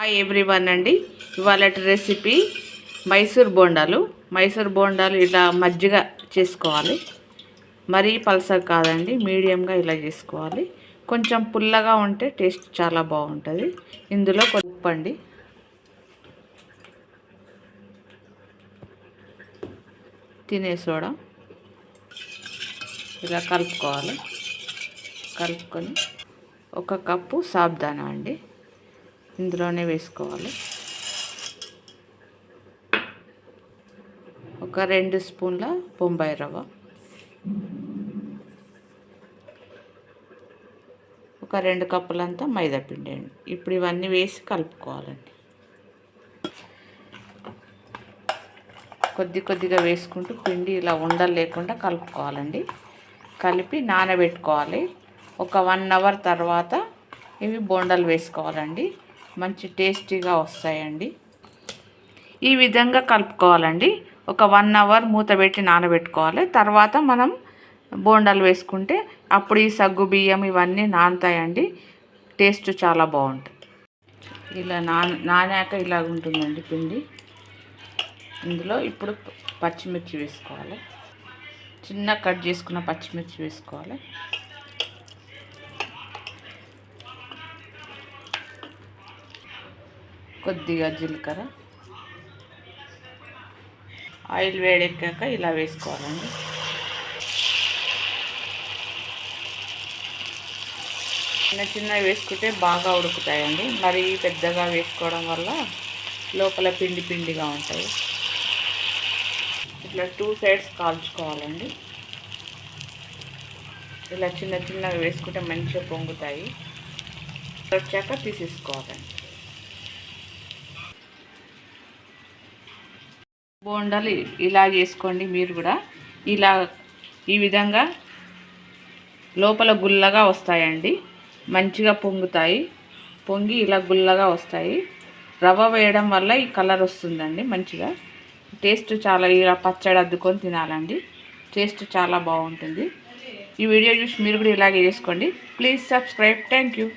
Hi everyone అండి. ఇవాళ recipe Mysore బోండాలు. మైసూర్ బోండాలు ఇలా మజ్జిగ చేసుకోవాలి. మరీ పల్సర్ కాదండి మీడియంగా ఇలా చేసుకోవాలి. కొంచెం పుల్లగా ఉంటే టేస్ట్ చాలా బాగుంటుంది. ఇందులో కొంచెం అండి. తినే సోడా ఇలా కలుపుకోవాలి. కలుపుకొని ఒక కప్పు సాబ్దానా అండి? ఇందులోనే వేసుకోవాలి. ఒక రెండు స్పూన్ల బొంబాయి రవ్వ. ఒక రెండు కప్పులంతా మైదాపిండి అండి. ఇప్పుడు ఇవన్నీ వేసి కలుపుకోవాలండి. కొద్ది కొద్దిగా వేసుకుంటూ పిండి ఇలా ఉండలు లేకుండా కలుపుకోవాలండి. కలిపి నానబెట్టుకోవాలి. ఒక వన్ అవర్ తర్వాత ఇవి బోండలు వేసుకోవాలండి. మంచి టేస్టీగా వస్తాయండి. ఈ విధంగా కలుపుకోవాలండి. ఒక వన్ అవర్ మూత పెట్టి నానబెట్టుకోవాలి. తర్వాత మనం బోండాలు వేసుకుంటే అప్పుడు ఈ సగ్గు బియ్యం ఇవన్నీ నానుతాయండి. టేస్ట్ చాలా బాగుంటుంది. ఇలా నాన నానాక ఇలా ఉంటుందండి పిండి. ఇందులో ఇప్పుడు పచ్చిమిర్చి వేసుకోవాలి. చిన్న కట్ చేసుకున్న పచ్చిమిర్చి వేసుకోవాలి. కొద్దిగా జీలకర్ర. ఆయిల్ వేడెక్కాక ఇలా వేసుకోవాలండి. చిన్న చిన్నవి వేసుకుంటే బాగా ఉడుకుతాయండి. మరి పెద్దగా వేసుకోవడం వల్ల లోపల పిండి పిండిగా ఉంటాయి. ఇట్లా టూ సైడ్స్ కాల్చుకోవాలండి. ఇలా చిన్న చిన్నవి వేసుకుంటే మంచిగా పొంగుతాయి. వచ్చాక తీసేసుకోవాలండి. బోండాలు ఇలా చేసుకోండి మీరు కూడా. ఇలా ఈ విధంగా లోపల గుల్లగా వస్తాయండి. మంచిగా పొంగుతాయి. పొంగి ఇలా గుల్లగా వస్తాయి. రవ్వ వేయడం వల్ల ఈ కలర్ వస్తుందండి మంచిగా. టేస్ట్ చాలా ఇలా పచ్చడి అద్దుకొని తినాలండి. టేస్ట్ చాలా బాగుంటుంది. ఈ వీడియో చూసి మీరు కూడా ఇలాగే చేసుకోండి. Please subscribe. Thank you.